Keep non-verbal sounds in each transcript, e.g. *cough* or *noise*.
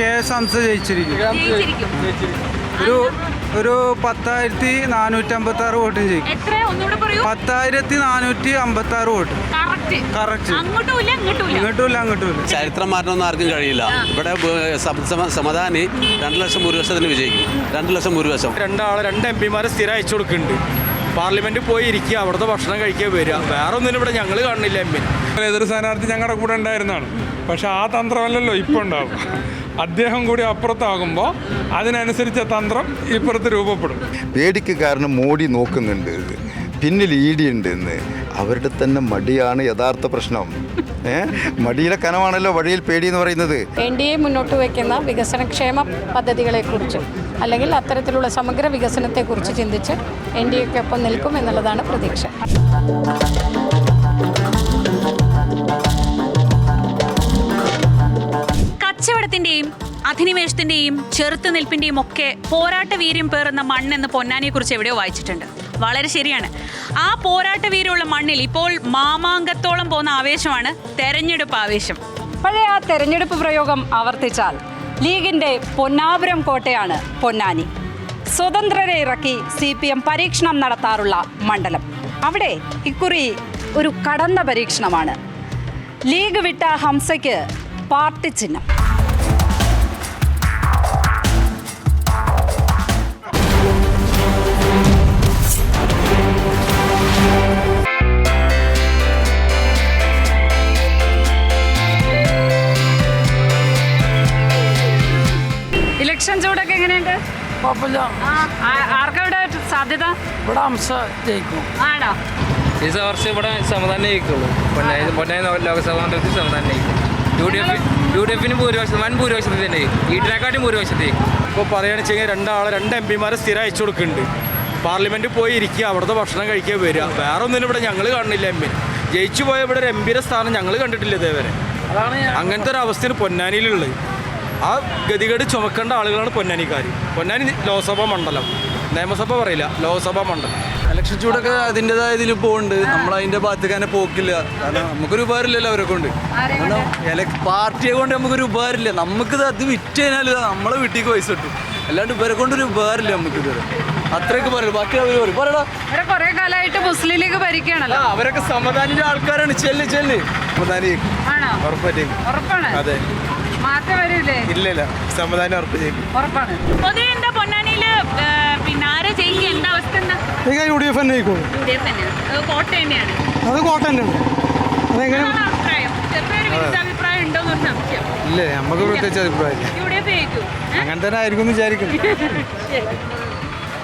K S Hamza ജയിച്ചിരിക്കും. ജയിച്ചിരിക്കും. ഒരു ഒരു പത്തായിരത്തി നാനൂറ്റി അമ്പത്തി ആറ് വോട്ടും ജയിക്കും. എത്ര ഒന്നുകൂടെ പറയൂ. പത്തായിരത്തി നാനൂറ്റി അമ്പത്തി ആറ് വോട്ട്. കറക്റ്റ്. കറക്റ്റ്. ഇങ്ങോട്ടുമില്ല. അങ്ങോട്ടുമില്ല. ചരിത്രം മാറ്റണമെന്ന് ആർക്കും കഴിയില്ല. ഇവിടെ സമ- സമ- സമാധാനി രണ്ട് ലക്ഷം ഭൂരിപക്ഷത്തിന് വിജയിക്കും. രണ്ട് ലക്ഷം ഭൂരിപക്ഷം. രണ്ടാളെ രണ്ട് എം പിമാരെ സ്ഥിരം അയച്ചു കൊടുക്കുന്നുണ്ട്. പാർലമെന്റിൽ പോയി ഇരിക്കുക അവിടുത്തെ ഭക്ഷണം കഴിക്കുക വരിക. വേറെ ഒന്നിനും ഇവിടെ ഞങ്ങൾ കാണുന്നില്ല എം പി എതിർ സ്ഥാനാർത്ഥി ഞങ്ങളുടെ കൂടെ ഉണ്ടായിരുന്നതാണ് പക്ഷെ ആ തന്ത്രമല്ലല്ലോ ഇപ്പോൾ ഉണ്ടാവും അദ്ദേഹം കൂടി അപ്പുറത്താകുമ്പോൾ അതിനനുസരിച്ച തന്ത്രം ഇപ്പുറത്ത് രൂപപ്പെടും. പേടിക്ക് കാരണം മോഡി നോക്കുന്നുണ്ട്. പിന്നിൽ ഇ ഡി ഉണ്ട് അവരുടെ തന്നെ മടിയാണ് യഥാർത്ഥ പ്രശ്നം. ഏ? മടിയിലെ കനമാണല്ലോ വഴിയിൽ പേടി എന്ന് പറയുന്നത്. എൻ ഡി എ മുന്നോട്ട് വയ്ക്കുന്ന വികസനക്ഷേമ പദ്ധതികളെക്കുറിച്ച് അല്ലെങ്കിൽ അത്തരത്തിലുള്ള സമഗ്ര വികസനത്തെക്കുറിച്ച് ചിന്തിച്ച് എൻ ഡി എക്കൊപ്പം നിൽക്കും എന്നുള്ളതാണ് പ്രതീക്ഷ. കച്ചവടത്തിന്റെയും അധിനിവേശത്തിന്റെയും ചെറുത്തുനിൽപ്പിന്റെയും ഒക്കെ പോരാട്ട വീര്യം പേറുന്ന മണ്ണെന്ന് പൊന്നാനിയെ കുറിച്ച് എവിടെയോ വായിച്ചിട്ടുണ്ട്. വളരെ ശരിയാണ്. ആ പോരാട്ട വീരുള്ള മണ്ണിൽ ഇപ്പോൾ മാമാങ്കത്തോളം പോകുന്ന ആവേശമാണ് തെരഞ്ഞെടുപ്പ് ആവേശം. പഴയ ആ തെരഞ്ഞെടുപ്പ് പ്രയോഗം ആവർത്തിച്ചാൽ ലീഗിന്റെ പൊന്നാപുരം കോട്ടയാണ് പൊന്നാനി. സ്വതന്ത്രരെ ഇറക്കി സി പി എം പരീക്ഷണം നടത്താറുള്ള മണ്ഡലം. അവിടെ ഇക്കുറി ഒരു കടന്ന പരീക്ഷണമാണ്. ലീഗ് വിട്ട ഹംസയ്ക്ക് പാർട്ടി ചിഹ്നം. എങ്ങനെയുണ്ട് ആ- ആർക്കാ ഇവിടെ സാധ്യത? ഇവിടെ ഹംസ ജയിക്കും. ആണോ? ഈ വർഷം ഇവിടെ സമാധാനം ജയിക്കുള്ളൂ. പൊന്നായി പൊന്നായി ലോക്സഭാ മണ്ഡലത്തിൽ സമാധാനം ജയിക്കും. U D F U D എഫിന് ഭൂരിപക്ഷം വൻ ഭൂരിപക്ഷത്തിൽ തന്നെ ഈട്ടിനെക്കാട്ടും ഭൂരിപക്ഷത്തിൽ ഇപ്പോൾ പറയുകയാണെന്ന് വെച്ച് കഴിഞ്ഞാൽ രണ്ടാളെ രണ്ട് എം പിമാരെ സ്ഥിരം അയച്ചു കൊടുക്കുന്നുണ്ട്. പാർലമെന്റിൽ പോയി ഇരിക്കുക അവിടുത്തെ ഭക്ഷണം കഴിക്കുക വരിക. വേറെ ഒന്നിനും ഇവിടെ ഞങ്ങൾ കാണുന്നില്ല എം പി. ജയിച്ചു പോയ ഇവിടെ ഒരു എം പിയുടെ സ്ഥാനം ഞങ്ങൾ കണ്ടിട്ടില്ല ഇതേവരെ. അങ്ങനത്തെ ഒരു അവസ്ഥയാണ് പൊന്നാനിയിലുള്ളത്. ആ ഗതികേട് ചുമക്കേണ്ട ആളുകളാണ് പൊന്നാനിക്കാർ പൊന്നാനി ലോക്സഭാ മണ്ഡലം. നിയമസഭ പറയില്ല ലോക്സഭാ മണ്ഡലം. ഇലക്ഷൻ ചൂടൊക്കെ അതിന്റെതായ ഇതിൽ പോകുന്നുണ്ട് നമ്മൾ അതിന്റെ ഭാഗത്തേക്ക് തന്നെ പോക്കില്ല. കാരണം നമുക്കൊരു ഉപകാരമില്ലല്ലോ അവരെ കൊണ്ട് പാർട്ടിയെ കൊണ്ട് നമുക്കൊരു ഉപകാരമില്ല. നമുക്കിത് അത് വിറ്റ് കഴിഞ്ഞാൽ നമ്മളെ വീട്ടിലേക്ക് പൈസ കിട്ടും. അല്ലാണ്ട് ഇവരെ കൊണ്ടൊരു ഉപകാരമില്ല നമുക്ക് ഇതുവരെ. അത്രയൊക്കെ പറയും. ബാക്കി അവർ പറയും. പറയടാ. കുറെ കാലമായിട്ട് മുസ്ലിം ലീഗ് ഭരിക്കുകയാണല്ലോ. അവരൊക്കെ സമാധാനിന്റെ ആൾക്കാരാണ്. ചെല്ല് ചെല്ല്. ഉറപ്പാണ്. അതെ. മാറ്റം വരില്ലേ ഇല്ല ഇല്ല സമാധാനം ഉറപ്പ് ചെയ്യും ഉറപ്പാണ്. പൊതുവെ എന്താ പൊന്നാനിയിൽ പിന്നെ ആരെ ജയിക്കുക? എന്താ അവസ്ഥ എന്താ? യു ഡി എഫ് തന്നെ ആയിക്കോളൂ യു ഡി എഫ് തന്നെയാണ് അത് കോട്ട തന്നെയാണ്. അത് കോട്ട തന്നെയാണ് അതെങ്ങനെ? അഭിപ്രായം? ചെറിയൊരു വിരുദ്ധ അഭിപ്രായം ഉണ്ടോന്നൊരു സംശയം. ഇല്ലേ നമുക്ക് പ്രത്യേകിച്ച് അഭിപ്രായം യു ഡി എഫ് ജയിക്കും അങ്ങനെ തന്നെ ആയിരിക്കും എന്ന് വിചാരിക്കുന്നു. *laughs*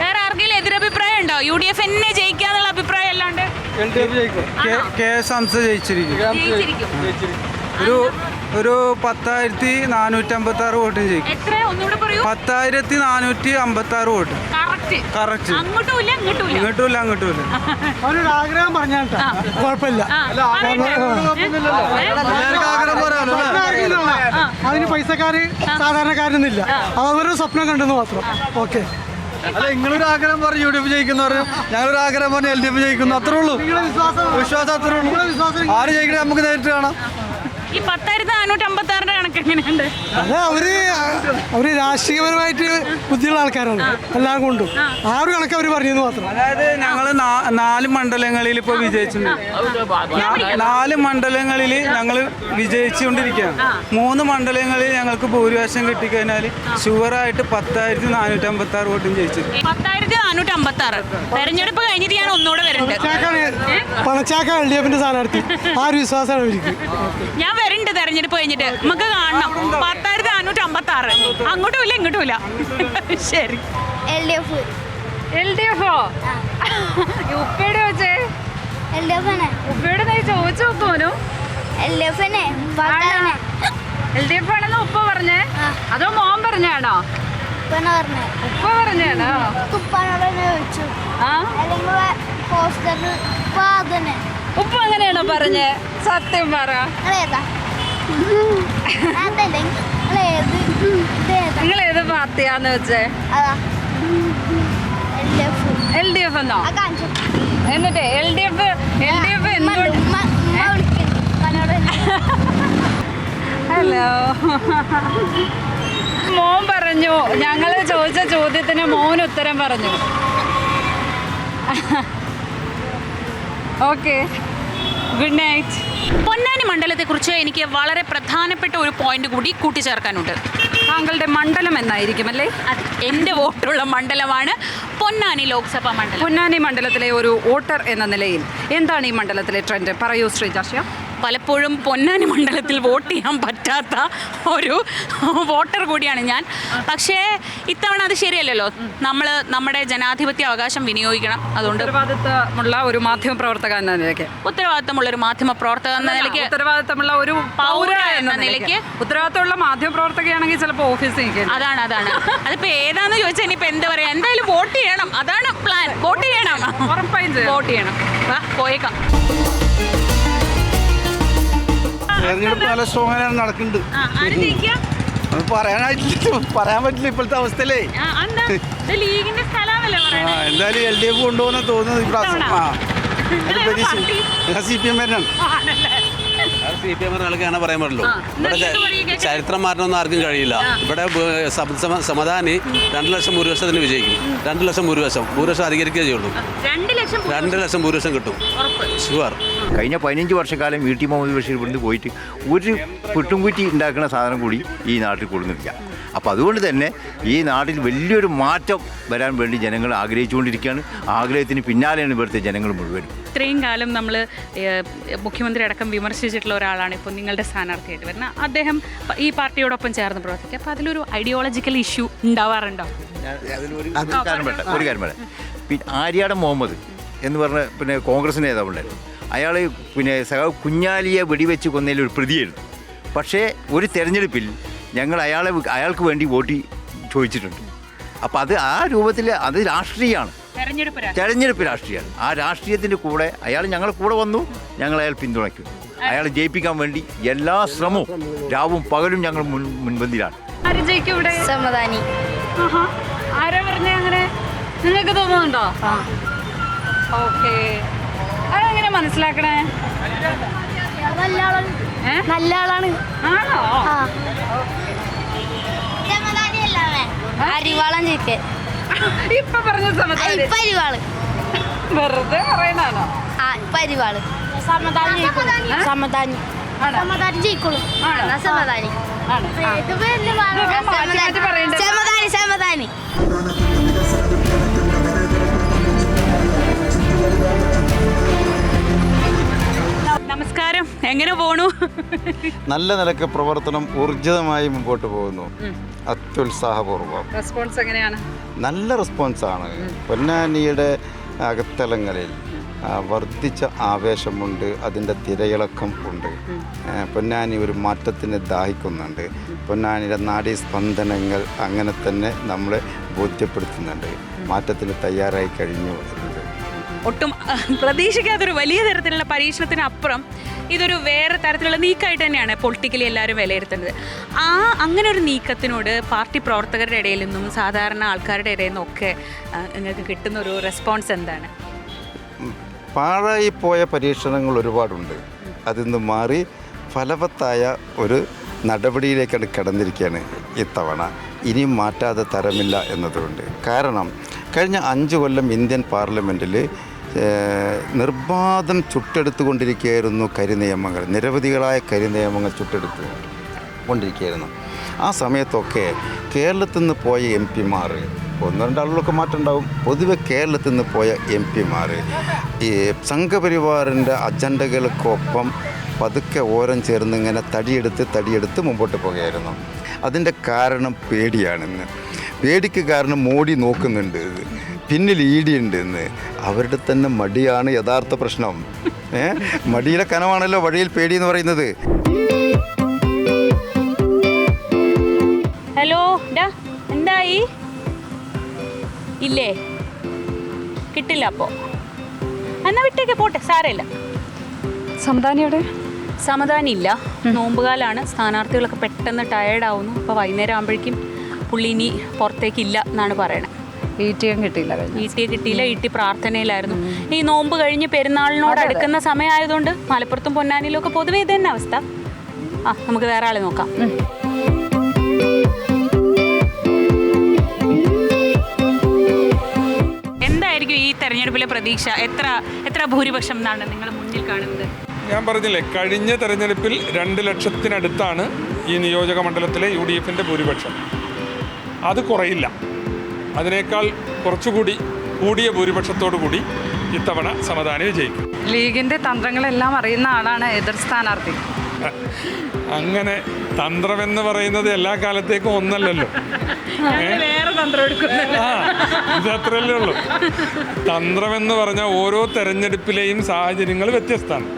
വേറെ ആർക്കെങ്കിലും എതിരഭിപ്രായം ഉണ്ടോ? യു ഡി എഫ് എന്നെ ജയിക്കാന്നുള്ള അഭിപ്രായം അല്ലാണ്ട്? ആണോ? കെ എസ് ഹംസ ജയിച്ചിരിക്കും. ജയിച്ചിരിക്കും. ഒരു ഒരു പത്തായിരത്തി നാനൂറ്റി അമ്പത്തി ആറ് വോട്ടും ജയിക്കും എത്ര ഒന്നുകൂടെ പറയൂ. പത്തായിരത്തി നാനൂറ്റി അമ്പത്തി ആറ് വോട്ട് കറക്റ്റ് കറക്റ്റ് അങ്ങോട്ടും ഇല്ല ഇങ്ങോട്ടും ഇല്ല ഇങ്ങോട്ടുമില്ല അങ്ങോട്ടുമില്ല അവനൊരു ആഗ്രഹം പറഞ്ഞാട്ടാ കുഴപ്പമില്ല? അതിന് പൈസക്കാര് സാധാരണക്കാരൊന്നുമില്ല അവരൊരു സ്വപ്നം കണ്ടെന്ന് മാത്രം. ഓക്കെ. അല്ല നിങ്ങളൊരു ആഗ്രഹം പറഞ്ഞു യു ഡി എഫ് ജയിക്കുന്നവർ ഞങ്ങളൊരു ആഗ്രഹം പറഞ്ഞു എൽ ഡി എഫ് ജയിക്കുന്നു. അത്രേ ഉള്ളൂ. വിശ്വാസം അത്രേ ഉള്ളൂ. ആര് ജയിക്കണേ നമുക്ക് നേരിട്ട് കാണാം. ഈ പത്തായിരത്തി നാനൂറ്റി അമ്പത്തി ആറിന്റെ കണക്ക് എങ്ങനെയുണ്ട്? അത് അവർ അവർ രാഷ്ട്രീയപരമായിട്ട് ബുദ്ധിയുള്ള ആൾക്കാരാണ്. എല്ലാം കൊണ്ടും ആ. ഒരു കണക്ക് അവർ പറഞ്ഞത് മാത്രം. അതായത് ഞങ്ങൾ നാല് മണ്ഡലങ്ങളിൽ ഇപ്പൊ വിജയിച്ചിട്ടുണ്ട്. നാല് മണ്ഡലങ്ങളിൽ ഞങ്ങൾ വിജയിച്ചുകൊണ്ടിരിക്കുകയാണ്. മൂന്ന് മണ്ഡലങ്ങളിൽ ഞങ്ങൾക്ക് ഭൂരിപക്ഷം കിട്ടിക്കഴിഞ്ഞാൽ ഷുവറായിട്ട് പത്തായിരത്തി നാനൂറ്റി അമ്പത്തി ആറ് വോട്ടും ജയിച്ചു. പത്തായിരത്തി നാനൂറ്റി അമ്പത്തി ആറ് തെരഞ്ഞെടുപ്പ് കഴിഞ്ഞിട്ട് ഞാൻ ഒന്നുകൂടെ വരുന്നുണ്ട് പണച്ചാക്കാൻ എൽ ഡി എഫിന്റെ സ്ഥാനാർത്ഥി. ആ ഒരു വിശ്വാസമാണ് ഞാൻ വരുന്നുണ്ട് തെരഞ്ഞെടുപ്പ് കഴിഞ്ഞിട്ട്. നമുക്ക് കാണണം. പത്തായിരത്തി നാനൂറ്റി അമ്പത്തി ആറ് അങ്ങോട്ടും ഇല്ല ഇങ്ങോട്ടും ഇല്ല. ശരി. L D F L D എഫോ ഉപ്പയുടെ വെച്ചേ ഉപ്പയുടെ നീ. ചോദിച്ചു നോക്കുമോനു L D F L D F ആണെന്ന് ഉപ്പ പറഞ്ഞേ? അതോ മോൻ പറഞ്ഞാണോ ഉപ്പ പറഞ്ഞാണോ ഉപ്പാനോട് ചോദിച്ചു. ആ? അല്ലെങ്കിൽ പോസ്റ്ററിൽ ഉപ്പ അതന്നെ ഉപ്പ അങ്ങനെയാണോ പറഞ്ഞേ? സത്യം പറ. നിങ്ങൾ ഏത് പാർട്ടിയാന്ന് വെച്ചേ? L D F. എന്നോ? എന്നിട്ടേ L D F L D F. Hello. മോൻ പറഞ്ഞു ഞങ്ങൾ ചോദിച്ച ചോദ്യത്തിന് മോൻ ഉത്തരം പറഞ്ഞു. ഓക്കെ. ഗുഡ് നൈറ്റ് പൊന്നാനി മണ്ഡലത്തെക്കുറിച്ച് എനിക്ക് വളരെ പ്രധാനപ്പെട്ട ഒരു പോയിന്റ് കൂടി കൂട്ടിച്ചേർക്കാനുണ്ട്. താങ്കളുടെ മണ്ഡലം എന്നായിരിക്കും അല്ലേ? എന്റെ വോട്ടുള്ള മണ്ഡലമാണ് പൊന്നാനി ലോക്സഭാ മണ്ഡലം. പൊന്നാനി മണ്ഡലത്തിലെ ഒരു വോട്ടർ എന്ന നിലയിൽ എന്താണ് ഈ മണ്ഡലത്തിലെ ട്രെൻഡ് പറയൂ ശ്രീ ശ്രീജാഷ്യ പലപ്പോഴും പൊന്നാനി മണ്ഡലത്തിൽ വോട്ട് ചെയ്യാൻ പറ്റാത്ത ഒരു വോട്ടർ കൂടിയാണ് ഞാൻ. പക്ഷേ ഇത്തവണ അത് ശരിയല്ലല്ലോ. നമ്മൾ നമ്മുടെ ജനാധിപത്യ അവകാശം വിനിയോഗിക്കണം. അതുകൊണ്ട് ഉത്തരവാദിത്തമുള്ള ഒരു മാധ്യമ പ്രവർത്തക എന്ന നിലയ്ക്ക്. ഉത്തരവാദിത്തമുള്ള ഒരു മാധ്യമ പ്രവർത്തക എന്ന നിലയ്ക്ക് ഉത്തരവാദിത്തമുള്ള ഒരു പൗര എന്ന നിലയ്ക്ക്. ഉത്തരവാദിത്തമുള്ള മാധ്യമ പ്രവർത്തകയാണെങ്കിൽ ചിലപ്പോൾ ഓഫീസിൽ അതാണ് അതാണ്. അതിപ്പോ ഏതാന്ന് ചോദിച്ചാൽ ഇനിയിപ്പോ എന്താ പറയാ? എന്തായാലും വോട്ട് ചെയ്യണം. അതാണ് പ്ലാൻ. വോട്ട് ചെയ്യണം. ഉറപ്പായും വോട്ട് ചെയ്യണം. പോയേക്കാം. തെരഞ്ഞെടുപ്പ് നല്ല സ്ട്രോങ് നടക്കുന്നുണ്ട്. പറയാനായിട്ടില്ല പറയാൻ പറ്റില്ല ഇപ്പോഴത്തെ അവസ്ഥയിലേ. എന്തായാലും എൽ ഡി എഫ് കൊണ്ടുപോകുന്ന തോന്നുന്നത് ഇപ്രാവശ്യം ആ. സി പി എം വരണം? സി പി എം ആൾക്കാണ് പറയാൻ പറ്റുള്ളൂ ഇവിടെ. ചരിത്രം മാറ്റണമെന്ന് ആർക്കും കഴിയില്ല. ഇവിടെ സമദാനി രണ്ട് ലക്ഷം ഭൂരിപക്ഷത്തിന് വിജയിക്കും. രണ്ട് ലക്ഷം ഭൂരിപക്ഷം. ഭൂരിപക്ഷം അധികരിക്കുകയേ ചെയ്യുള്ളൂ. രണ്ട് ലക്ഷം ഭൂരിവശം ഭൂരിപക്ഷം കിട്ടും. ഷുവർ. കഴിഞ്ഞ പതിനഞ്ച് വർഷക്കാലം വി ടി മുഹമ്മദ് ബഷീർ ഇവിടുന്ന് പോയിട്ട് ഒരു പുട്ടുംകുറ്റി ഉണ്ടാക്കുന്ന സാധനം കൂടി ഈ നാട്ടിൽ കൊടുക്കുന്നില്ല അപ്പോൾ അതുകൊണ്ട് തന്നെ ഈ നാട്ടിൽ വലിയൊരു മാറ്റം വരാൻ വേണ്ടി ജനങ്ങൾ ആഗ്രഹിച്ചുകൊണ്ടിരിക്കുകയാണ്. ആഗ്രഹത്തിന് പിന്നാലെയാണ് ഇവിടുത്തെ ജനങ്ങൾ മുഴുവൻ ഇത്രയും കാലം നമ്മൾ മുഖ്യമന്ത്രി അടക്കം വിമർശിച്ചിട്ടുള്ള ഒരാളാണ് ഇപ്പോൾ നിങ്ങളുടെ സ്ഥാനാർത്ഥിയായിട്ട് വരുന്നത്. അദ്ദേഹം ഈ പാർട്ടിയോടൊപ്പം ചേർന്ന് പ്രവർത്തിക്കുക. അപ്പോൾ അതിലൊരു ഐഡിയോളജിക്കൽ ഇഷ്യൂ ഉണ്ടാവാറുണ്ടോ? ഒരു കാര്യം വേണ്ട ഒരു കാര്യം വേണ്ട പിന്നെ ആര്യാടൻ മുഹമ്മദ് എന്ന് പറഞ്ഞ പിന്നെ കോൺഗ്രസ് നേതാവുണ്ടായിരുന്നു അയാൾ പിന്നെ സഹ കുഞ്ഞാലിയെ വെടിവെച്ച് കൊന്നതിൽ ഒരു പ്രതിയായിരുന്നു. പക്ഷേ ഒരു തെരഞ്ഞെടുപ്പിൽ ഞങ്ങൾ അയാളെ അയാൾക്ക് വേണ്ടി വോട്ട് ചോദിച്ചിട്ടുണ്ട്. അപ്പം അത് ആ രൂപത്തിൽ അത് രാഷ്ട്രീയമാണ് തെരഞ്ഞെടുപ്പ് രാഷ്ട്രീയമാണ് ആ രാഷ്ട്രീയത്തിന്റെ കൂടെ അയാൾ ഞങ്ങളെ കൂടെ വന്നു ഞങ്ങൾ അയാൾ പിന്തുണയ്ക്കും. അയാളെ ജയിപ്പിക്കാൻ വേണ്ടി എല്ലാ ശ്രമവും രാവും പകലും ഞങ്ങൾ മുൻ മുൻപന്തിയിലാണ്. സമാധാനി. ആരാ പറഞ്ഞേ അങ്ങനെ? നിങ്ങൾക്ക് തോന്നുന്നുണ്ടോ? ഓക്കെ. അതെങ്ങനെ മനസ്സിലാക്കണേ? നല്ല ആളാണ് നല്ല ആളാണ് ആണോ? അരിവാളം ജയിക്കേ ഇപ്പൊ പറഞ്ഞ സമയത്ത് ഇപ്പൊ അരിവാൾ. വെറുതെ പറയണാണോ ആ ഇപ്പൊ അരിവാൾ. സമതാനി സമതാനി സമാധാനി. ആണോ? സമതാനി ജയിക്കുള്ളൂ നമസ്കാരം. എങ്ങനെ പോണു? നല്ല നിലയ്ക്ക് പ്രവർത്തനം ഊർജിതമായി മുമ്പോട്ട് പോകുന്നു. അത്യുത്സാഹപൂർവം. റെസ്പോൺസ് എങ്ങനെയാണ്? നല്ല റെസ്പോൺസാണ് പൊന്നാനിയുടെ അകത്തലങ്ങളിൽ വർദ്ധിച്ച ആവേശമുണ്ട് അതിന്റെ തിരയിളക്കം ഉണ്ട്. പൊന്നാനി ഒരു മാറ്റത്തിന് ദാഹിക്കുന്നുണ്ട്. പൊന്നാനിയുടെ നാഡീസ്പന്ദനങ്ങൾ അങ്ങനെ തന്നെ നമ്മളെ ബോധ്യപ്പെടുത്തുന്നുണ്ട്. മാറ്റത്തിന് തയ്യാറായി കഴിഞ്ഞു ഒട്ടും പ്രതീക്ഷിക്കാത്തൊരു വലിയ തരത്തിലുള്ള പരീക്ഷണത്തിന് അപ്പുറം ഇതൊരു വേറെ തരത്തിലുള്ള നീക്കമായിട്ട് തന്നെയാണ് പൊളിറ്റിക്കലി എല്ലാവരും വിലയിരുത്തുന്നത്. ആ അങ്ങനെ ഒരു നീക്കത്തിനോട് പാർട്ടി പ്രവർത്തകരുടെ ഇടയിൽ നിന്നും സാധാരണ ആൾക്കാരുടെ ഇടയിൽ നിന്നും ഒക്കെ നിങ്ങൾക്ക് കിട്ടുന്ന ഒരു റെസ്പോൺസ് എന്താണ് പാഴായിപ്പോയ പോയ പരീക്ഷണങ്ങൾ ഒരുപാടുണ്ട്. അതിൽ നിന്ന് മാറി ഫലവത്തായ ഒരു നടപടിയിലേക്കാണ് കിടന്നിരിക്കുകയാണ് ഇത്തവണ. ഇനിയും മാറ്റാതെ തരമില്ല എന്നതുകൊണ്ട്. കാരണം കഴിഞ്ഞ അഞ്ച് കൊല്ലം ഇന്ത്യൻ പാർലമെന്റിൽ നിർബാധം ചുട്ടെടുത്തുകൊണ്ടിരിക്കുകയായിരുന്നു കരിനിയമങ്ങൾ. നിരവധികളായ കരിനിയമങ്ങൾ ചുട്ടെടുത്തു കൊണ്ടിരിക്കുകയായിരുന്നു ആ സമയത്തൊക്കെ കേരളത്തിൽ നിന്ന് പോയ എം പിമാർ ഒന്ന് രണ്ടാളുകളൊക്കെ മാറ്റം ഉണ്ടാവും. പൊതുവെ കേരളത്തിൽ നിന്ന് പോയ എം പിമാർ ഈ സംഘപരിവാറിന്റെ അജണ്ടകൾക്കൊപ്പം പതുക്കെ ഓരം ചേർന്ന് ഇങ്ങനെ തടിയെടുത്ത് തടിയെടുത്ത് മുമ്പോട്ട് പോകുകയായിരുന്നു. അതിന്റെ കാരണം പേടിയാണെന്ന്. പേടിക്ക് കാരണം മോടി നോക്കുന്നുണ്ട്. പിന്നിൽ ഇ ഡി ഉണ്ട് എന്ന് അവരുടെ തന്നെ മടിയാണ് യഥാർത്ഥ പ്രശ്നം. ഏ? മടിയിലെ കനമാണല്ലോ വഴിയിൽ പേടി എന്ന് പറയുന്നത്. ഹലോ ഡാ എന്തായി? ഇല്ലേ? കിട്ടില്ല അപ്പോ. എന്നാ വിട്ടേക്ക് പോട്ടെ സാരമില്ല. സമദാനിയുടെ സമാധാനം ഇല്ല. നോമ്പുകാലാണ്. സ്ഥാനാർത്ഥികളൊക്കെ പെട്ടെന്ന് ടയേർഡ് ആവുന്നു. അപ്പോൾ വൈകുന്നേരം ആകുമ്പോഴേക്കും പുള്ളി ഇനി പുറത്തേക്കില്ല എന്നാണ് പറയണത് ഇ കിട്ടിയില്ല ഈട്ടി കിട്ടിയില്ല പ്രാർത്ഥനയിലായിരുന്നു. ഈ നോമ്പ് കഴിഞ്ഞ് പെരുന്നാളിനോട് അടുക്കുന്ന സമയമായതുകൊണ്ട് മലപ്പുറത്തും പൊന്നാനിയിലും ഒക്കെ പൊതുവേ ഇത് തന്നെ അവസ്ഥ. ആ നമുക്ക് വേറെ ആളെ നോക്കാം. എന്തായിരിക്കും ഈ തെരഞ്ഞെടുപ്പിലെ പ്രതീക്ഷ? എത്ര എത്ര ഭൂരിപക്ഷം എന്നാണ് നിങ്ങൾ മുന്നിൽ കാണുന്നത്? ഞാൻ പറഞ്ഞില്ലേ കഴിഞ്ഞ തെരഞ്ഞെടുപ്പിൽ രണ്ട് ലക്ഷത്തിനടുത്താണ് ഈ നിയോജക മണ്ഡലത്തിലെ യു ഡി എഫിന്റെ ഭൂരിപക്ഷം. അത് കുറയില്ല. അതിനേക്കാൾ കുറച്ചുകൂടി കൂടിയ ഭൂരിപക്ഷത്തോടു കൂടി ഇത്തവണ സമദാനി വിജയിക്കും ലീഗിന്റെ തന്ത്രങ്ങളെല്ലാം അറിയുന്ന ആളാണ് എതിർ സ്ഥാനാർത്ഥി. അങ്ങനെ തന്ത്രമെന്ന് പറയുന്നത് എല്ലാ കാലത്തേക്കും ഒന്നല്ലല്ലോ. വേറെ തന്ത്രം എടുക്കുന്നു ആ ഉള്ളൂ. തന്ത്രമെന്ന് പറഞ്ഞ ഓരോ തെരഞ്ഞെടുപ്പിലെയും സാഹചര്യങ്ങൾ വ്യത്യസ്തമാണ്.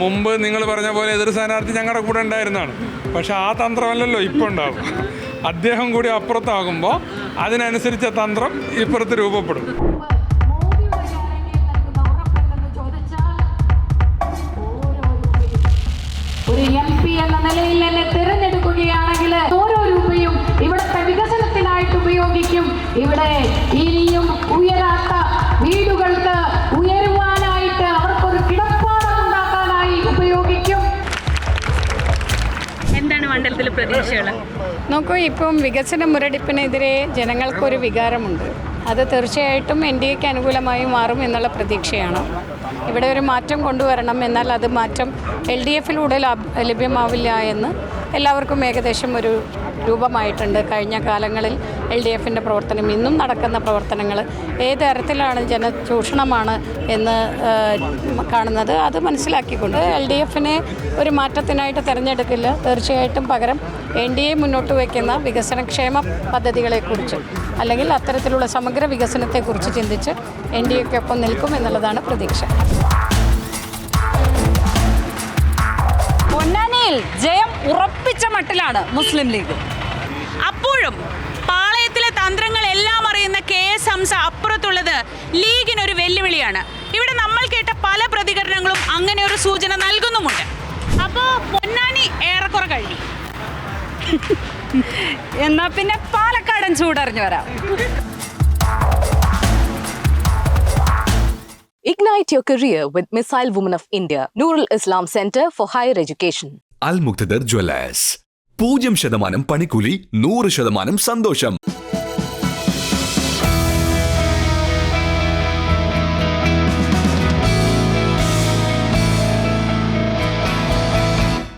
മുമ്പ് നിങ്ങൾ പറഞ്ഞ പോലെ എതിർ സ്ഥാനാർത്ഥി ഞങ്ങളുടെ കൂടെ ഉണ്ടായിരുന്നതാണ് പക്ഷെ ആ തന്ത്രമല്ലല്ലോ ഇപ്പോൾ ഉണ്ടാവും അദ്ദേഹം കൂടി അപ്പുറത്താകുമ്പോൾ അതിനനുസരിച്ച തന്ത്രം ഇപ്പുറത്ത് രൂപപ്പെടും. ഒരു എം പി എന്ന നിലയിൽ എന്നെ തിരഞ്ഞെടുക്കുകയാണെങ്കിൽ ഓരോ രൂപയും ഇവിടുത്തെ വികസനത്തിനായിട്ട് ഉപയോഗിക്കും. ഇവിടെ ഇനിയും ഉയരാത്ത വീടുകൾക്ക് ഉയരുവാനായിട്ട് അവർക്കൊരു കിടപ്പാടം ഉണ്ടാക്കാനായി ഉപയോഗിക്കും. എന്താണ് മണ്ഡലത്തിലെ പ്രതീക്ഷകൾ? നോക്കൂ ഇപ്പം വികസന മുരടിപ്പിനെതിരെ ജനങ്ങൾക്കൊരു വികാരമുണ്ട്. അത് തീർച്ചയായിട്ടും എൻ ഡി എക്ക് അനുകൂലമായി മാറും എന്നുള്ള പ്രതീക്ഷയാണ്. ഇവിടെ ഒരു മാറ്റം കൊണ്ടുവരണം എന്നാൽ അത് മാറ്റം എൽ ഡി എഫിലൂടെ ലഭ്യമാവില്ല എന്ന് എല്ലാവർക്കും ഏകദേശം ഒരു രൂപമായിട്ടുണ്ട്. കഴിഞ്ഞ കാലങ്ങളിൽ എൽ ഡി എഫിന്റെ പ്രവർത്തനം ഇന്നും നടക്കുന്ന പ്രവർത്തനങ്ങൾ ഏത് തരത്തിലാണ് ജനചൂഷണമാണ് എന്ന് കാണുന്നത് അത് മനസ്സിലാക്കിക്കൊണ്ട് എൽ ഡി എഫിനെ ഒരു മാറ്റത്തിനായിട്ട് തിരഞ്ഞെടുക്കില്ല. തീർച്ചയായിട്ടും പകരം എൻ ഡി എ മുന്നോട്ട് വയ്ക്കുന്ന വികസനക്ഷേമ പദ്ധതികളെക്കുറിച്ച് അല്ലെങ്കിൽ അത്തരത്തിലുള്ള സമഗ്ര വികസനത്തെക്കുറിച്ച് ചിന്തിച്ച് എൻ ഡി എക്കൊപ്പം നിൽക്കും എന്നുള്ളതാണ് പ്രതീക്ഷ. ജയം ഉറപ്പിച്ച മട്ടിലാണ് മുസ്ലിം ലീഗ്. അപ്പോഴും തന്ത്രങ്ങൾ എല്ലാം അറിയുന്ന കെ എസ് ഹംസ അപ്പുറത്തുള്ളത് ഒരു വെല്ലുവിളിയാണ്. ഇവിടെ നമ്മൾ കേട്ട പല പ്രതികരണങ്ങളും അങ്ങനെ ഒരു സൂചന നൽകുന്നുമുണ്ട്. അപ്പോൾ പൊന്നാനി ഏറെക്കുറെ കഴിഞ്ഞു. *laughs* എന്നാ പിന്നെ പാലക്കാടൻ ചൂടറിഞ്ഞു വരാം. Ignite your career with Missile Women of India, Nurul Islam Center for Higher Education. Al Muktadar Jewelers. പൂജ്യം ശതമാനം പണിക്കൂലി നൂറ് ശതമാനം സന്തോഷം.